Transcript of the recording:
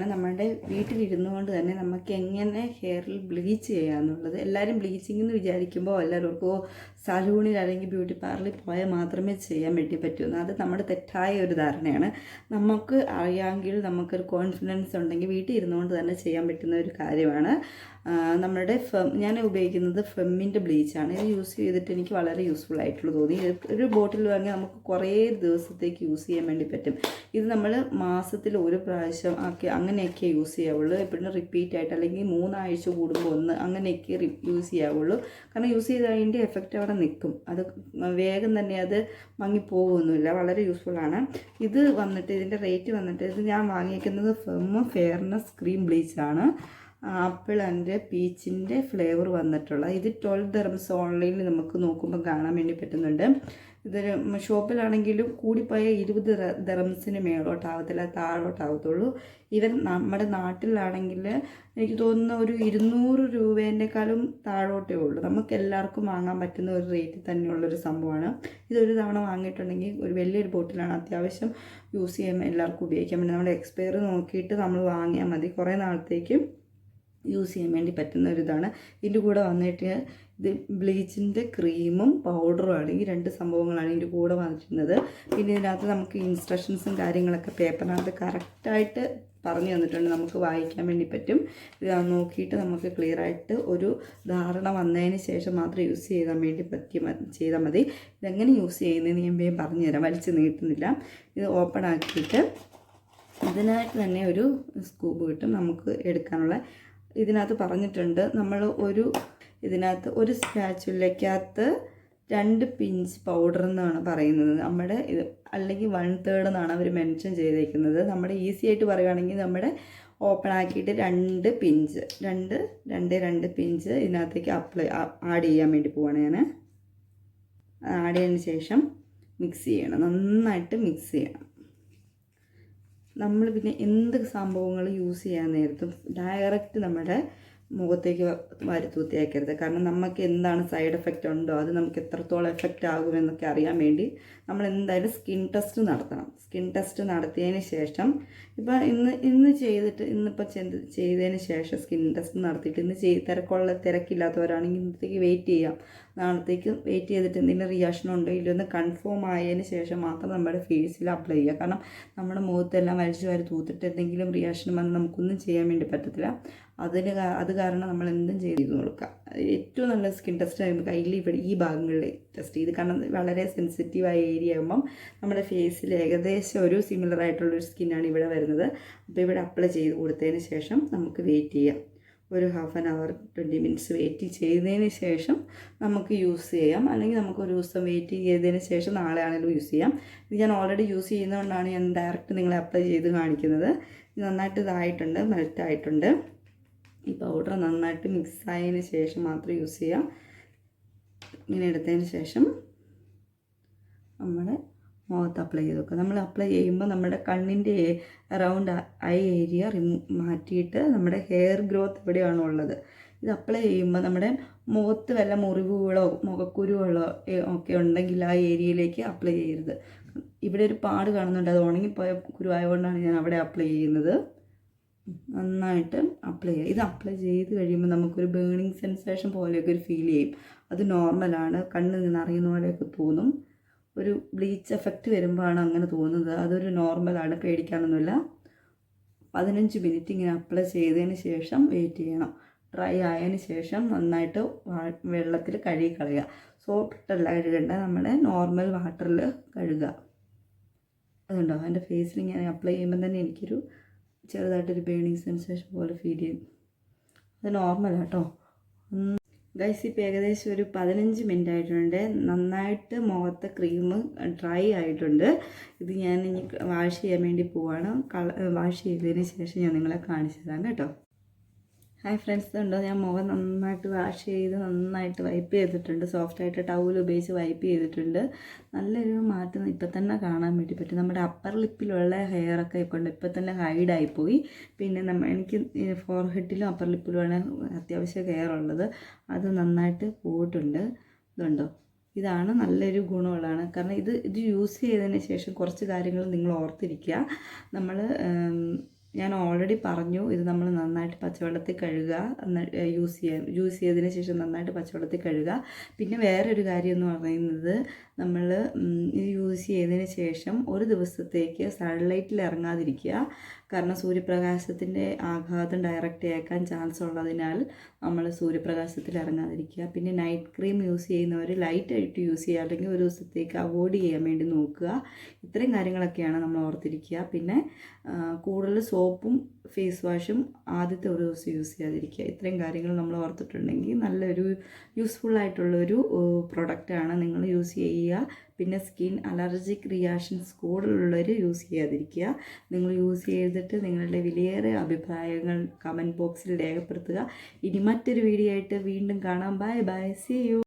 ആണ് നമ്മുടെ വീട്ടിലിരുന്നു കൊണ്ട് തന്നെ നമുക്ക് എങ്ങനെ ഹെയറിൽ ബ്ലീച്ച് ചെയ്യാമെന്നുള്ളത് എല്ലാവരും ബ്ലീച്ചിങ് എന്ന് വിചാരിക്കുമ്പോൾ എല്ലാവർക്കും സലൂണിൽ അല്ലെങ്കിൽ ബ്യൂട്ടി പാർലറിൽ പോയാൽ മാത്രമേ ചെയ്യാൻ വേണ്ടി പറ്റൂ അത് നമ്മുടെ തെറ്റായ ഒരു ധാരണയാണ്. നമുക്ക് അറിയാമെങ്കിൽ നമുക്കൊരു കോൺഫിഡൻസ് ഉണ്ടെങ്കിൽ വീട്ടിൽ ഇരുന്നുകൊണ്ട് തന്നെ ചെയ്യാൻ പറ്റുന്ന ഒരു കാര്യമാണ്. നമ്മുടെ ഫെം ഞാൻ ഉപയോഗിക്കുന്നത് ഫെമ്മിന്റെ ബ്ലീച്ചാണ് ഇത് യൂസ് ചെയ്തിട്ട് എനിക്ക് വളരെ യൂസ്ഫുൾ ആയിട്ടുള്ള തോന്നി. ഒരു ബോട്ടിൽ വാങ്ങിയാൽ നമുക്ക് കുറേ ദിവസത്തേക്ക് യൂസ് ചെയ്യാൻ വേണ്ടി പറ്റും. ഇത് നമ്മൾ മാസത്തിൽ ഒരു പ്രാവശ്യം ആക്കി അങ്ങനെയൊക്കെ യൂസ് ചെയ്യാവുള്ളൂ. എപ്പോഴും റിപ്പീറ്റ് ആയിട്ട് അല്ലെങ്കിൽ മൂന്നാഴ്ച കൂടുമ്പോൾ ഒന്ന് അങ്ങനെയൊക്കെ യൂസ് ചെയ്യാവുള്ളൂ. കാരണം യൂസ് ചെയ്ത് അതിന്റെ എഫക്റ്റ് അവിടെ നിൽക്കും അത് വേഗം തന്നെ അത് മങ്ങിപ്പോകുമൊന്നുമില്ല വളരെ യൂസ്ഫുൾ ആണ്. ഇത് വന്നിട്ട് ഇതിന്റെ റേറ്റ് വന്നിട്ട് ഇത് ഞാൻ വാങ്ങിയിരിക്കുന്നത് ഫെമ്മ ഫെയർനെസ് ക്രീം ബ്ലീച്ചാണ് ആപ്പിൾ ആൻഡ് പീച്ചിന്റെ ഫ്ലേവർ വന്നിട്ടുള്ള. ഇത് ട്വൽവ് ദർംസ് ഓൺലൈനിൽ നമുക്ക് നോക്കുമ്പോൾ കാണാൻ വേണ്ടി പറ്റുന്നുണ്ട്. ഇതൊരു ഷോപ്പിലാണെങ്കിലും കൂടിപ്പോയ ഇരുപത് ദറംസിന് മേളോട്ടാവത്തില്ല താഴോട്ടാവത്തുള്ളൂ. ഇവൻ നമ്മുടെ നാട്ടിലാണെങ്കിൽ എനിക്ക് തോന്നുന്ന ഒരു ഇരുന്നൂറ് രൂപേന്റെക്കാളും താഴോട്ടേ ഉള്ളൂ. നമുക്ക് എല്ലാവർക്കും വാങ്ങാൻ പറ്റുന്ന ഒരു റേറ്റിൽ തന്നെയുള്ളൊരു സംഭവമാണ്. ഇതൊരു തവണ വാങ്ങിയിട്ടുണ്ടെങ്കിൽ ഒരു വലിയൊരു ബോട്ടിലാണ് അത്യാവശ്യം യൂസ് ചെയ്യാൻ എല്ലാവർക്കും ഉപയോഗിക്കാൻ പറ്റും നമ്മുടെ എക്സ്പയർ നോക്കിയിട്ട് നമ്മൾ വാങ്ങിയാൽ മതി. കുറേ നാളത്തേക്കും യൂസ് ചെയ്യാൻ വേണ്ടി പറ്റുന്ന ഒരു ഇതാണ്. ഇതിന്റെ കൂടെ വന്നിട്ട് ഇത് ബ്ലീച്ചിന്റെ ക്രീമും പൗഡറും ആണ്. ഈ രണ്ട് സംഭവങ്ങളാണ് ഇതിന്റെ കൂടെ വന്നിട്ടുള്ളത്. പിന്നെ ഇതിനകത്ത് നമുക്ക് ഇൻസ്ട്രക്ഷൻസും കാര്യങ്ങളൊക്കെ പേപ്പറിനകത്ത് കറക്റ്റായിട്ട് പറഞ്ഞു തന്നിട്ടുണ്ട്. നമുക്ക് വായിക്കാൻ വേണ്ടി പറ്റും. നോക്കിയിട്ട് നമുക്ക് ക്ലിയർ ആയിട്ട് ഒരു ധാരണ വന്നതിന് ശേഷം മാത്രം യൂസ് ചെയ്താൽ വേണ്ടി പറ്റിയ ചെയ്താൽ മതി. ഇതെങ്ങനെ യൂസ് ചെയ്യുന്നതെന്ന് ഞാൻ വേഗം പറഞ്ഞു തരാം. വലിച്ച് നീട്ടുന്നില്ല. ഇത് ഓപ്പൺ ആക്കിയിട്ട് ഇതിനായിട്ട് തന്നെ ഒരു സ്കൂപ്പ് കിട്ടും. നമുക്ക് എടുക്കാനുള്ള ഇതിനകത്ത് പറഞ്ഞിട്ടുണ്ട്. നമ്മൾ ഒരു ഇതിനകത്ത് ഒരു സ്പാച്ചുലയ്ക്കകത്ത് രണ്ട് പിഞ്ച് പൗഡർ എന്നാണ് പറയുന്നത്. നമ്മുടെ ഇത് അല്ലെങ്കിൽ വൺ തേർഡ് എന്നാണ് അവർ മെൻഷൻ ചെയ്തേക്കുന്നത്. നമ്മുടെ ഈസി ആയിട്ട് പറയുകയാണെങ്കിൽ നമ്മുടെ ഓപ്പൺ ആക്കിയിട്ട് രണ്ട് പിഞ്ച് രണ്ട് രണ്ട് രണ്ട് പിഞ്ച് ഇതിനകത്തേക്ക് അപ്ലൈ ആഡ് ചെയ്യാൻ വേണ്ടി പോവാണ് ഞാൻ ആഡ് ചെയ്തതിന് ശേഷം മിക്സ് ചെയ്യണം. നന്നായിട്ട് മിക്സ് ചെയ്യണം. നമ്മൾ പിന്നെ എന്ത് സംഭവങ്ങൾ യൂസ് ചെയ്യാൻ നേരത്തും ഡയറക്റ്റ് നമ്മുടെ മുഖത്തേക്ക് വരുത്തൂത്തിയാക്കരുത് കാരണം നമുക്ക് എന്താണ് സൈഡ് എഫക്റ്റ് ഉണ്ടോ അത് നമുക്ക് എത്രത്തോളം എഫക്റ്റ് ആകുമെന്നൊക്കെ അറിയാൻ വേണ്ടി നമ്മൾ എന്തായാലും സ്കിൻ ടെസ്റ്റ് നടത്തണം. സ്കിൻ ടെസ്റ്റ് നടത്തിയതിന് ശേഷം ഇപ്പോൾ ഇന്ന് ഇന്ന് ചെയ്തിട്ട് ഇന്നിപ്പോൾ ചെന്ത് ചെയ്തതിന് ശേഷം സ്കിൻ ടെസ്റ്റ് നടത്തിയിട്ട് ഇന്ന് ചെയ്ത് തിരക്കുള്ള തിരക്കില്ലാത്തവരാണെങ്കിൽ ഇന്നത്തേക്ക് വെയിറ്റ് ചെയ്യാം. നാളത്തേക്ക് വെയിറ്റ് ചെയ്തിട്ട് എന്തെങ്കിലും റിയാക്ഷൻ ഉണ്ടോ ഇല്ലയോ എന്ന് കൺഫേം ആയതിന് ശേഷം മാത്രം നമ്മുടെ ഫേസിൽ അപ്ലൈ ചെയ്യുക. കാരണം നമ്മുടെ മുഖത്തെല്ലാം വലിച്ചു വാരി തൂത്തിട്ട് എന്തെങ്കിലും റിയാക്ഷൻ വന്ന് നമുക്കൊന്നും ചെയ്യാൻ വേണ്ടി പറ്റത്തില്ല. അതിന് അത് കാരണം നമ്മൾ എന്തും ചെയ്ത് കൊടുക്കുക. ഏറ്റവും നല്ല സ്കിൻ ടെസ്റ്റ് ആകുമ്പോൾ കയ്യിൽ ഇവിടെ ഈ ഭാഗങ്ങളിൽ ടെസ്റ്റ് ചെയ്ത്. കാരണം വളരെ സെൻസിറ്റീവായ ഏരിയ ആകുമ്പം നമ്മുടെ ഫേസിൽ ഏകദേശം ഒരു സിമിലർ ആയിട്ടുള്ളൊരു സ്കിന്നാണ് ഇവിടെ വരുന്നത്. അപ്പോൾ ഇവിടെ അപ്ലൈ ചെയ്ത് കൊടുത്തതിന് ശേഷം നമുക്ക് വെയിറ്റ് ചെയ്യാം. ഒരു half an hour twenty minutes wait ചെയ്തതിന് ശേഷം നമുക്ക് യൂസ് ചെയ്യാം. അല്ലെങ്കിൽ നമുക്ക് ഒരു ദിവസം വെയിറ്റ് ചെയ്തതിന് ശേഷം നാളെ ആണെങ്കിലും യൂസ് ചെയ്യാം. ഇത് ഞാൻ ഓൾറെഡി യൂസ് ചെയ്യുന്നതുകൊണ്ടാണ് ഞാൻ ഡയറക്റ്റ് നിങ്ങളെ അപ്ലൈ ചെയ്ത് കാണിക്കുന്നത്. നന്നായിട്ട് ഇതായിട്ടുണ്ട് മെൽറ്റ് ആയിട്ടുണ്ട്. ഈ പൗഡർ നന്നായിട്ട് മിക്സ് ആയതിന് ശേഷം മാത്രം യൂസ് ചെയ്യാം. ഇങ്ങനെ എടുത്തതിന് ശേഷം നമ്മുടെ മുഖത്ത് അപ്ലൈ ചെയ്ത് വെക്കുക നമ്മൾ അപ്ലൈ ചെയ്യുമ്പോൾ നമ്മുടെ കണ്ണിന്റെ അറൗണ്ട് ഐ ഏരിയ റിമൂ മാറ്റിയിട്ട് നമ്മുടെ ഹെയർ ഗ്രോത്ത് എവിടെയാണോ ഉള്ളത്. ഇത് അപ്ലൈ ചെയ്യുമ്പോൾ നമ്മുടെ മുഖത്ത് വല്ല മുറിവുകളോ മുഖക്കുരുകളോ ഒക്കെ ഉണ്ടെങ്കിൽ ആ ഏരിയയിലേക്ക് അപ്ലൈ ചെയ്യരുത്. ഇവിടെ ഒരു പാട് കാണുന്നുണ്ട്. അത് ഉണങ്ങിപ്പോയ കുരു ആയതുകൊണ്ടാണ് ഞാൻ അവിടെ അപ്ലൈ ചെയ്യുന്നത്. നന്നായിട്ട് അപ്ലൈ ചെയ്യുക. ഇത് അപ്ലൈ ചെയ്ത് കഴിയുമ്പോൾ നമുക്കൊരു ബേണിങ് സെൻസേഷൻ പോലെയൊക്കെ ഒരു ഫീൽ ചെയ്യും. അത് നോർമലാണ് കണ്ണിൽ നിന്ന് അറിയുന്ന പോലെയൊക്കെ തോന്നും. ഒരു ബ്ലീച്ച് എഫക്റ്റ് വരുമ്പോഴാണ് അങ്ങനെ തോന്നുന്നത്. അതൊരു നോർമലാണ് പേടിക്കാനൊന്നുമില്ല. പതിനഞ്ച് മിനിറ്റ് ഇങ്ങനെ അപ്ലൈ ചെയ്തതിന് ശേഷം വെയിറ്റ് ചെയ്യണം. ഡ്രൈ ആയതിന് ശേഷം നന്നായിട്ട് വെള്ളത്തിൽ കഴുകി കളയുക. സോപ്പിട്ടല്ല കഴുകേണ്ട നമ്മുടെ നോർമൽ വാട്ടറിൽ കഴുകുക. അതുണ്ടോ? എന്റെ ഫേസിൽ ഇങ്ങനെ അപ്ലൈ ചെയ്യുമ്പോൾ തന്നെ എനിക്കൊരു ചെറുതായിട്ടൊരു ബേണിങ് സെൻസേഷൻ പോലെ ഫീൽ ചെയ്യും. അത് നോർമലാണ് ഗൈസ് ഇപ്പോൾ ഏകദേശം ഒരു പതിനഞ്ച് മിനിറ്റ് ആയിട്ടുണ്ട് നന്നായിട്ട് മുഖത്തെ ക്രീം ഡ്രൈ ആയിട്ടുണ്ട്. ഇത് ഞാൻ ഇനി വാഷ് ചെയ്യാൻ വേണ്ടി പോവാണ്. വാഷ് ചെയ്തതിന് ശേഷം ഞാൻ നിങ്ങളെ കാണിച്ചു തരാം കേട്ടോ. ഹായ് ഫ്രണ്ട്സ് ഉണ്ടോ ഞാൻ മുഖം നന്നായിട്ട് വാഷ് ചെയ്ത് നന്നായിട്ട് വൈപ്പ് ചെയ്തിട്ടുണ്ട്. സോഫ്റ്റായിട്ട് ടൗൽ ഉപയോഗിച്ച് വൈപ്പ് ചെയ്തിട്ടുണ്ട്. നല്ലൊരു മാറ്റം ഇപ്പം തന്നെ കാണാൻ വേണ്ടി പറ്റും. നമ്മുടെ അപ്പർ ലിപ്പിലുള്ള ഹെയറൊക്കെ ഒക്കെ ഉണ്ട് ഇപ്പം തന്നെ ഹൈഡായിപ്പോയി പിന്നെ നമ്മ എനിക്ക് ഫോർഹെഡിലും അപ്പർ ലിപ്പിലുമാണ് അത്യാവശ്യം ഹെയർ ഉള്ളത്. അത് നന്നായിട്ട് പോയിട്ടുണ്ട്. ഇതുണ്ടോ ഇതാണ് നല്ലൊരു ഗുണമുള്ളതാണ്. കാരണം ഇത് ഇത് യൂസ് ചെയ്തതിന് ശേഷം കുറച്ച് കാര്യങ്ങൾ നിങ്ങൾ ഓർത്തിരിക്കുക. നമ്മൾ ഞാൻ ഓൾറെഡി പറഞ്ഞു ഇത് നമ്മൾ നന്നായിട്ട് പച്ചവെള്ളത്തിൽ കഴുകുക യൂസ് ചെയ്യാൻ യൂസ് ചെയ്തതിന് ശേഷം നന്നായിട്ട് പച്ചവെള്ളത്തിൽ കഴുകുക. പിന്നെ വേറൊരു കാര്യം എന്ന് പറയുന്നത് നമ്മൾ ഇത് യൂസ് ചെയ്തതിന് ശേഷം ഒരു ദിവസത്തേക്ക് സൺലൈറ്റിൽ ഇറങ്ങാതിരിക്കുക. കാരണം സൂര്യപ്രകാശത്തിന്റെ ആഘാതം ഡയറക്റ്റ് ആക്കാൻ ചാൻസ് ഉള്ളതിനാൽ നമ്മൾ സൂര്യപ്രകാശത്തിൽ ഇറങ്ങാതിരിക്കുക. പിന്നെ നൈറ്റ് ക്രീം യൂസ് ചെയ്യുന്നവർ ലൈറ്റായിട്ട് യൂസ് ചെയ്യുക. അല്ലെങ്കിൽ ഒരു ദിവസത്തേക്ക് അവോയ്ഡ് ചെയ്യാൻ വേണ്ടി നോക്കുക. ഇത്രയും കാര്യങ്ങളൊക്കെയാണ് നമ്മൾ ഓർത്തിരിക്കുക. പിന്നെ കൂടുതൽ കൂടുതൽ സോപ്പും ഫേസ് വാഷും ആദ്യത്തെ ഒരു ദിവസം യൂസ് ചെയ്യാതിരിക്കുക. ഇത്രയും കാര്യങ്ങൾ നമ്മൾ ഓർത്തിട്ടുണ്ടെങ്കിൽ നല്ലൊരു യൂസ്ഫുൾ ആയിട്ടുള്ളൊരു പ്രൊഡക്റ്റാണ് നിങ്ങൾ യൂസ് ചെയ്യുക. പിന്നെ സ്കിൻ അലർജിക് റിയാക്ഷൻസ് കൂടുതലുള്ളവർ യൂസ് ചെയ്യാതിരിക്കുക. നിങ്ങൾ യൂസ് ചെയ്തിട്ട് നിങ്ങളുടെ വിലയേറെ അഭിപ്രായങ്ങൾ കമന്റ് ബോക്സിൽ രേഖപ്പെടുത്തുക. ഇനി മറ്റൊരു വീഡിയോ ആയിട്ട് വീണ്ടും കാണാം. Bye bye C U